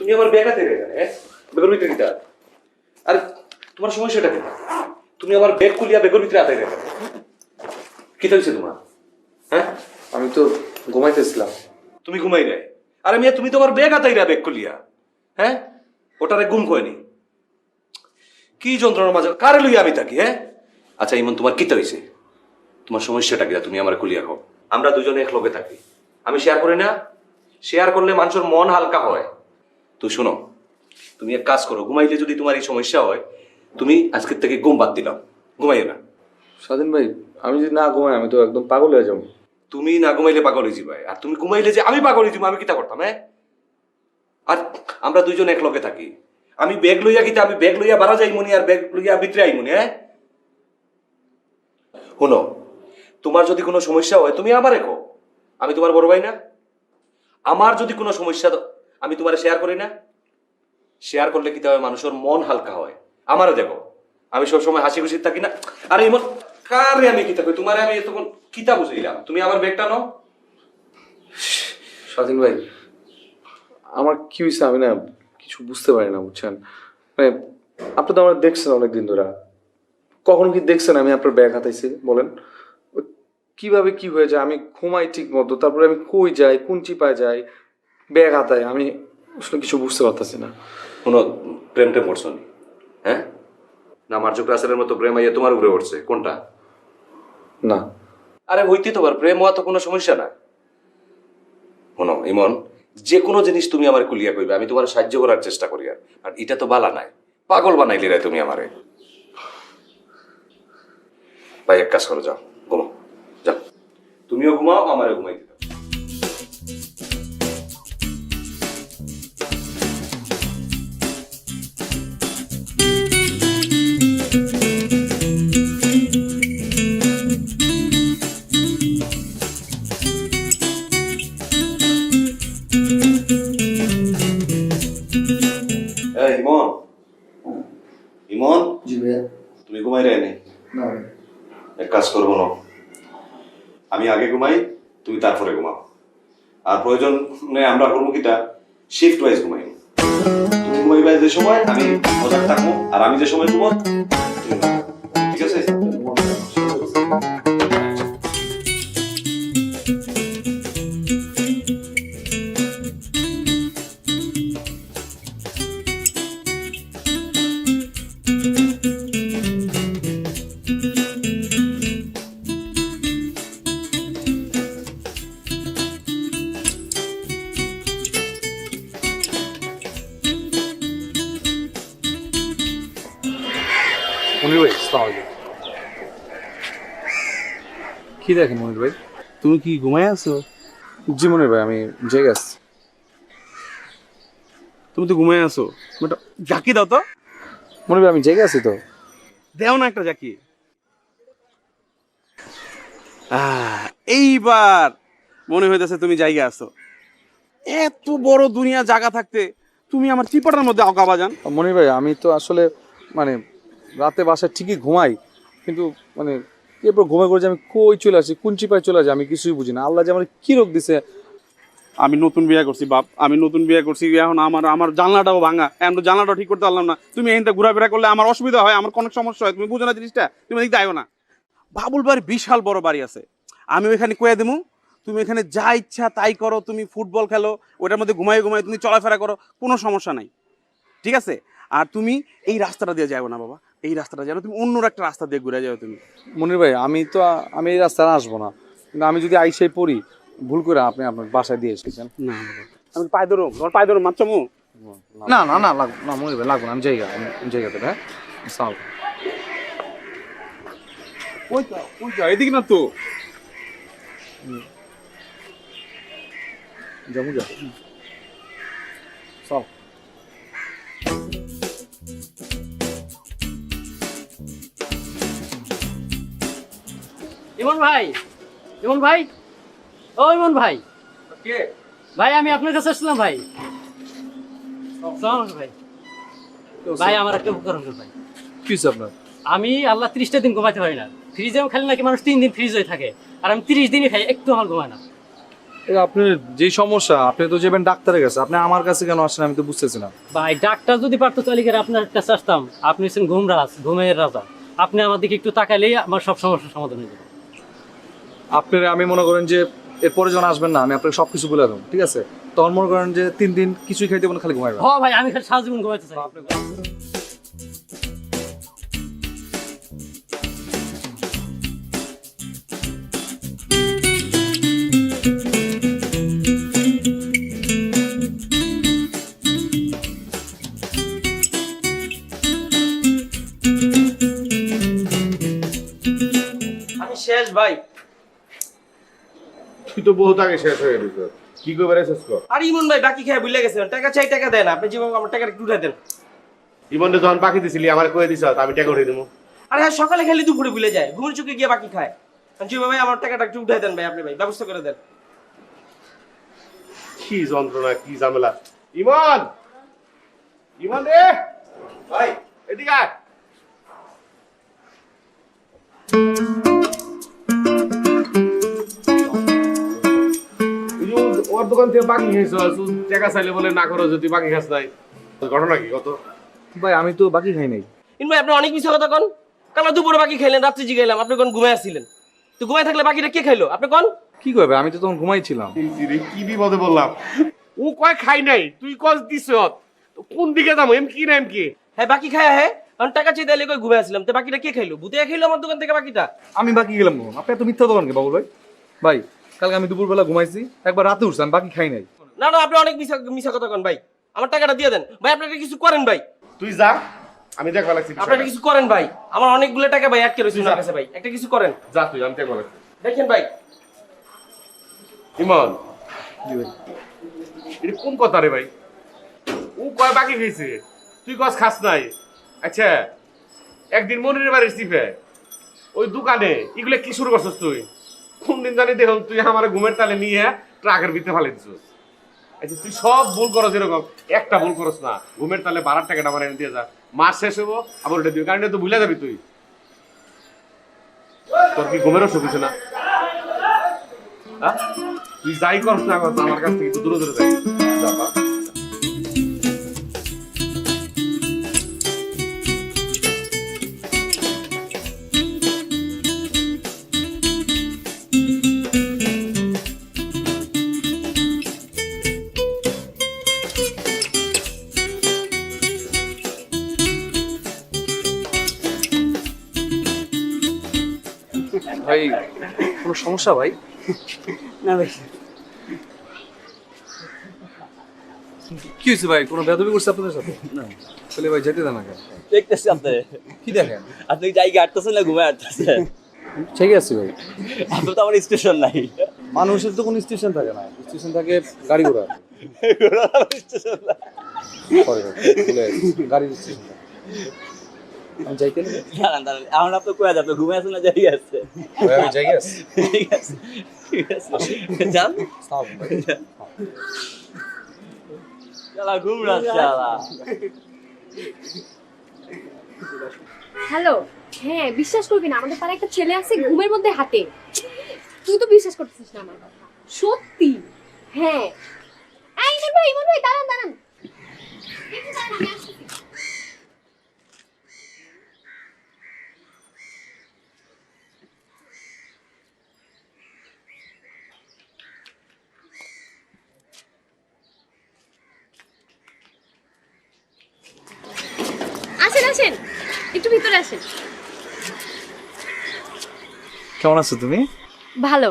তুমি আমার ব্যাগাতে রে হ্যাঁ? বেগর ভিতরে কিটা আর তোমার সমস্যাটা কি? তুমি আমার ব্যাগ খুলিয়া বেগর ভিতরে আতাই রেখে কি হয়েছে তোমার? হ্যাঁ? আমি তো ঘুমাইতেছিলাম। তুমি ঘুমাই নাই। আরে মিয়া তুমি তোমার ব্যাগ আতাই রা ব্যাগ খুলিয়া। হ্যাঁ? ওটারে গুম কয়নি কি যন্ত্রণার মাঝে? কারে লইয়া আমি থাকি হ্যাঁ? আচ্ছা ইমন তোমার কিতা হয়েছে তোমার সমস্যাটা কি? তুমি আমার খুলিয়া খাও আমরা দুজনে এক লগে থাকি। আমি শেয়ার করি না। শেয়ার করলে মানুষের মন হালকা হয়। তো শোনো তুমি এক কাজ করো ঘুমাইলে যদি তোমার এই সমস্যা হয় তুমি আজকের থেকে ঘুম বাদ দিলাম ঘুমাইও না। স্বাধীন ভাই আমি যদি না ঘুমাই আমি তো একদম পাগল হয়ে যাব। তুমি না ঘুমাইলে পাগল হয়ে যাবে। আর তুমি ঘুমাইলে যে আমি পাগল হয়ে যাব আমি কিতা করতাম হ্যাঁ? আর আমরা দুইজন এক লগে থাকি। আমি ব্যাগ লইয়া কিতা আমি ব্যাগ লইয়া বাড়া যাই মনি আর ব্যাগ লইয়া ভিতরে আই মনি হ্যাঁ? শোনো তোমার যদি কোনো সমস্যা হয় তুমি আবার রেখো আমি তোমার বড় ভাই না। আমার যদি কোনো সমস্যা আমি তোমার শেয়ার করি না? শেয়ার করলে কিতা হয়? মানুষের মন হালকা হয়। আমারও দেখো, আমি সবসময় হাসি খুশি থাকি না। আরে এমন কারে আমি কিতা কই তোমারে আমি তখন কিতা বুঝাইলাম? তুমি আমার ব্যাগটা নাও। স্বাধীন ভাই, আমার কি হয়েছে আমি না কিছু বুঝতে পারি না, বুঝছেন? মানে আপনি তো আমার দেখছেন অনেকদিন ধরে। কখন কি দেখছেন আমি আপনার ব্যাগ হাতাইছি? বলেন। কীভাবে কি হয়ে যায়? আমি ঘুমাই ঠিক মতো, তারপরে আমি কই যাই, কোন চিপায় যাই? ব্যাগ হাতাই আমি আসলে কিছু বুঝতে পারতেছি না। কোনো প্রেম টেম করছ নি? হ্যাঁ? না মার্চ ক্লাসের মতো প্রেম আইয়া তোমার উপরে উঠছে কোনটা? না। আরে হইতে তো পার প্রেম হওয়া তো কোনো সমস্যা না। শোনো ইমন যে কোনো জিনিস তুমি আমার কুলিয়া কইবে আমি তোমার সাহায্য করার চেষ্টা করি আর। আর এটা তো বালা নাই পাগল বানাইলি রে তুমি আমারে। ভাই এক কাজ করো যাও ঘুমাও যাও। তুমিও ঘুমাও আমারে ঘুমাই কাজ করব না। আমি আগে ঘুমাই, তুমি তারপরে ঘুমাও। আর প্রয়োজন আমরা করব কিটা? শিফট ওয়াইজ ঘুমাই। তুমি ঘুমাইবা যে সময়, আমি মজার থাকব, আর আমি যে সময় ঘুমাও। কি দেখেন মনির ভাই? তুমি কি ঘুমাই আছো? জি মনির ভাই আমি জেগে আসছি তুমি তো ঘুমাই আছো। জাকি দাও তো। মনির ভাই আমি জেগে আছি তো। দেও না একটা জাকি এইবার মনে হইতেছে তুমি জায়গা আছো। এত বড় দুনিয়া জায়গা থাকতে তুমি আমার চিপাটার মধ্যে অকা বাজান। মনির ভাই আমি তো আসলে মানে রাতে বাসায় ঠিকই ঘুমাই কিন্তু মানে এরপর ঘুমাই করে আমি কই চলে আসি, কোন চিপায় চলে আসি, আমি কিছুই বুঝি না। আল্লাহ যে আমার কি রোগ দিছে? আমি নতুন বিয়ে করছি, বাপ। আমি নতুন বিয়ে করছি, এখন আমার আমার জানলাটাও ভাঙা। এখন তো জানলাটাও ঠিক করতে পারলাম না। তুমি এখানটা ঘোরাফেরা করলে আমার অসুবিধা হয়, আমার অনেক সমস্যা হয়, তুমি বুঝো না জিনিসটা? তুমি এদিকে আয়ো না। বাবুল বাড়ি বিশাল বড় বাড়ি আছে। আমি ওইখানে কয়ে দেবো তুমি এখানে যা ইচ্ছা তাই করো, তুমি ফুটবল খেলো ওটার মধ্যে ঘুমাই ঘুমাই তুমি চলাফেরা করো, কোনো সমস্যা নাই। ঠিক আছে? আর তুমি এই রাস্তাটা দিয়ে যাব না, বাবা। এই রাস্তাটা যাব তুমি অন্য একটা রাস্তা দিয়ে ঘুরে যাও তুমি। মনির ভাই আমি তো আমি এই রাস্তায় আসব না। কিন্তু আমি যদি আইসাই পড়ি ভুল করে আপনি আপনার বাসায় দিয়ে এসেছেন। না আমি পায়ে ধরো তোমার পায়ে ধরো মাচ্চামু না না না লাগবে না মনির ভাই লাগবে না আমি জায়গা আমি জায়গা দেবে হ্যাঁ? আলাইকুম। ওই তো ওই তো এদিকে না তো। যাব যা চল ভাই। ইমন ভাই? ও ইমন ভাই। ভাই আমি আপনার কাছে আসলাম ভাই। ভাই। ভাই আমার একটা উপকার হবে ভাই। কি আপনার? আমি আল্লাহ ত্রিশটা দিন ঘুমাতে পারি না। ফ্রিজে খালি নাকি মানুষ তিন দিন ফ্রিজ হয়ে থাকে। আর আমি তিরিশ দিনই খাই একটু আমার ঘুমায় না। আপনার যেই সমস্যা আপনি তো যাবেন ডাক্তারের কাছে আপনি আমার কাছে কেন আসেন আমি তো বুঝতেছি না। ভাই ডাক্তার যদি পারতো তাহলে কি আপনার কাছে আসতাম? আপনি হচ্ছেন ঘুমরাজ ঘুমের রাজা। আপনি আমার দিকে একটু তাকালেই আমার সব সমস্যার সমাধান হয়ে যাবে। আপনার আমি মনে করেন যে এরপরে যখন আসবেন না আমি আপনাকে সব কিছু বলে দেবো ঠিক আছে? তখন মনে করেন যে তিন দিন কিছুই খাইতে পারেন খালি ঘুমাইবেন। হ ভাই আমি খালি সারা জীবন ঘুমাইতে চাই। আমি শেষ ভাই। তো বহুত আগে শেষ হয়ে গেছিস। কি করে শেষ কর? আর ইমন ভাই বাকি খেয়ে ভুলে গেছেন টাকা চাই টাকা দেন আপনি যেভাবে আমার টাকাটা একটু উঠাই দেন। ইমনটা যখন পাখি দিছিলি আমার কয়ে দিছ আমি টাকা উঠে দেবো আর হ্যাঁ সকালে খেলে দুপুরে ভুলে যায় ঘুমের চুকে গিয়ে বাকি খায়। যেভাবে আমার টাকাটা একটু উঠাই দেন ভাই আপনি ভাই ব্যবস্থা করে দেন। কি যন্ত্রণা কি ঝামেলা। ইমন! ইমন রে! ভাই এদিকে আয়। দোকান থেকে বাকি খাইছ টাকা চাইলে বলে না করো যদি বাকি খাস নাই। ঘটনা কি কত? ভাই আমি তো বাকি খাই নাই। ইমন ভাই আপনি অনেক মিশা কথা কন। কাল দুপুরে বাকি খাইলেন রাত্রি জিগাইলাম আপনি কোন ঘুমায় আসছিলেন তো ঘুমায় থাকলে বাকিটা কে খাইলো? আপনি কোন? কি করবে আমি তো তখন ঘুমাইছিলাম কি বিপদে বললাম ও কয় খাই নাই তুই কস দিছ তো কোন দিকে যাব এম কি না এম কি? হ্যাঁ বাকি খায় হ্যাঁ কারণ টাকা চেয়ে দিলে কই ঘুমায় আসছিলাম তো বাকিটা কে খাইলো? ভূতে খাইলো আমার দোকান থেকে বাকিটা? আমি বাকি গেলাম কখন? আপনি এত মিথ্যা দোকান কে বাবুল ভাই? ভাই কালকে আমি দুপুরবেলা ঘুমাইছি একবার রাতে উঠছি আমি বাকি খাই নাই। না না আপনি অনেক মিশা মিশা কথা কন ভাই। আমার টাকাটা দিয়ে দেন। ভাই আপনি কিছু করেন ভাই। তুই যা আমি দেখা লাগছি আপনি কিছু করেন ভাই। আমার অনেকগুলো টাকা ভাই আটকে রয়েছে ওনার কাছে ভাই। একটা কিছু করেন। যা তুই আমি দেখা লাগছি। দেখেন ভাই। ইমন। এটা কোন কথা রে ভাই? ও কয় বাকি খেয়েছে তুই কস খাস নাই। আচ্ছা একদিন মনির বাড়ির চিপে। ওই দোকানে এগুলো কি শুরু করছিস তুই? কোন দিন জানি দেখুন তুই আমার ঘুমের তালে নিয়ে ট্রাকের ভিতরে ফালে দিছিস। আচ্ছা তুই সব ভুল করস এরকম। একটা ভুল করস না। ঘুমের তালে বারার টাকাটা আমার এনে দিয়ে যা। মাস শেষ হব আবার ওটা দিবি। কারণ তো ভুলে যাবি তুই। তোর কি ঘুমেরও অসুখ হয়েছে না? তুই যাই করস না আমার কাছ থেকে দূরে দূরে যাই। সমস্যা ভাই? না ভাই। কি হয়েছে ভাই? কোনো বেদবি করছে আপনাদের সাথে? না। তাহলে ভাই যেতে দেন না দেখতেছি আপনি কি দেখেন? আপনি জায়গা আটতেছেন না ঘুমায় আটতেছেন ঠিক আছে ভাই। আপনার তো আমার স্টেশন নাই। মানুষের তো কোনো স্টেশন থাকে না। স্টেশন থাকে গাড়ি ঘোড়া। স্টেশন। গাড়ির স্টেশন আমি যাইতে দাঁড়ান দাঁড়ান। এখন আপনি কয়ে যাবেন ঘুমায় আছেন না জায়গা আছে? ভাই আমি যাই গেছি ঠিক আছে ঠিক আছে। যান। চালা ঘুমরা চালা হ্যালো হ্যাঁ বিশ্বাস করবি না আমাদের পাড়ায় একটা ছেলে আছে ঘুমের মধ্যে হাঁটে। তুই তো বিশ্বাস করতেছিস না আমার কথা। সত্যি? হ্যাঁ। এই ভাই ইমন ভাই দাঁড়ান দাঁড়ান। দাঁড়ান, আমি আসতেছি। আসেন আসেন একটু ভিতরে আসেন। কেমন আছো তুমি? ভালো।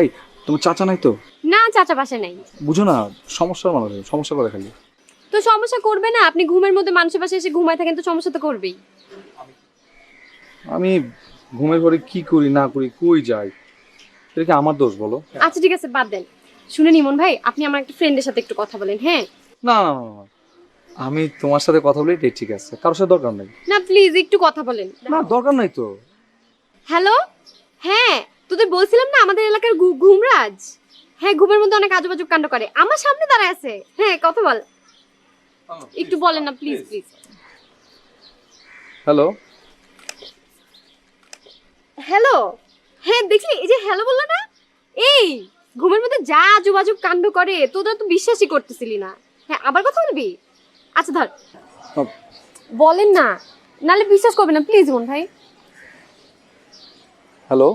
এই তোমার চাচা নাই তো? না চাচা পাশে নাই। বুঝো না সমস্যার মানুষ সমস্যা করে খালি। তো সমস্যা করবে না আপনি ঘুমের মধ্যে মানুষের পাশে এসে ঘুমায় থাকেন তো সমস্যা তো করবেই। আমি ঘুমের পরে কি করি না করি কই যাই? এটা কি আমার দোষ বলো? আচ্ছা ঠিক আছে বাদ দেন। শুনে নিমন ভাই আপনি আমার একটা ফ্রেন্ডের সাথে একটু কথা বলেন হ্যাঁ? না না, না। আমি তোমার সাথে কথা বলি ঠিক আছে। কারোর সাথে দরকার নাই। না প্লিজ একটু কথা বলেন। না দরকার নাই তো। হ্যালো হ্যাঁ তোদের বলছিলাম না আমাদের এলাকার ঘুমরাজ? হ্যাঁ ঘুমের মধ্যে অনেক আজব আজব কাণ্ড করে। আমার সামনে দাঁড়ায় আছে। হ্যাঁ কথা বল। একটু বলেন না প্লিজ প্লিজ হ্যালো হ্যালো হ্যাঁ দেখলি এই যে হ্যালো বলল না? এই ঘুমের মধ্যে যা আজুব আজুব কাণ্ড করে তোদের তো বিশ্বাসই করতেছিলি না। হ্যাঁ আবার কথা বলবি? আচ্ছা ধর। বলেন না নালে বিশ্বাস করবে না প্লিজ বোন ভাই। হ্যালো